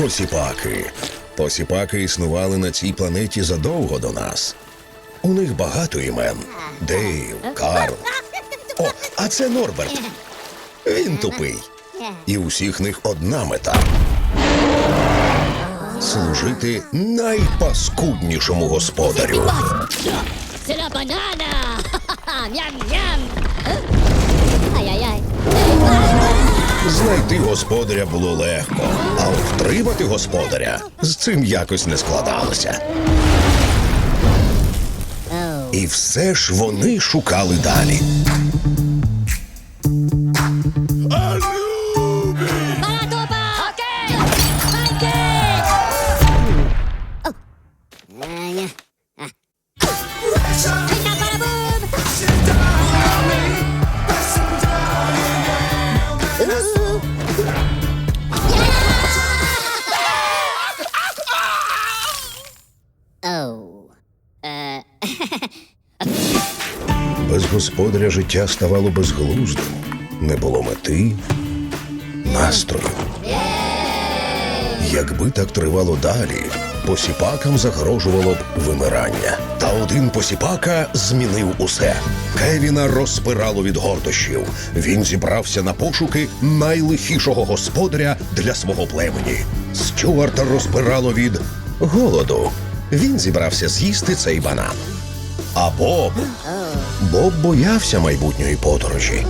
Посіпаки. Посіпаки існували на цій планеті задовго до нас. У них багато імен: Дейв, Карл. О, а це Норберт. Він тупий. І у всіх них одна мета. Служити найпаскуднішому господарю. C'est la banane Знайти господаря було легко, а втримати господаря з цим якось не складалося. І все ж вони шукали далі. Господаря життя ставало безглуздим, не було мети, настрою. Якби так тривало далі, посіпакам загрожувало б вимирання. Та один посіпака змінив усе. Кевіна розпирало від гордощів. Він зібрався на пошуки найлихішого господаря для свого племені. Стюарта розпирало від голоду. Він зібрався з'їсти цей банан. А Боб Боб боявся майбутньої подорожі.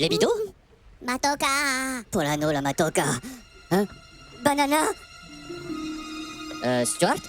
Les bidons Matoka Polano la matoka. Hein Banana Euh, Stuart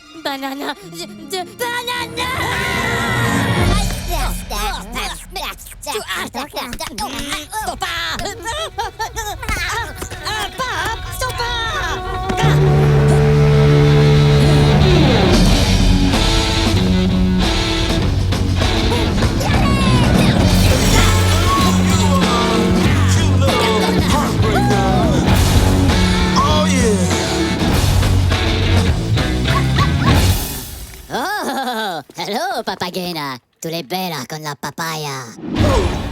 Hello, papagena. Tu l'es bella con la papaya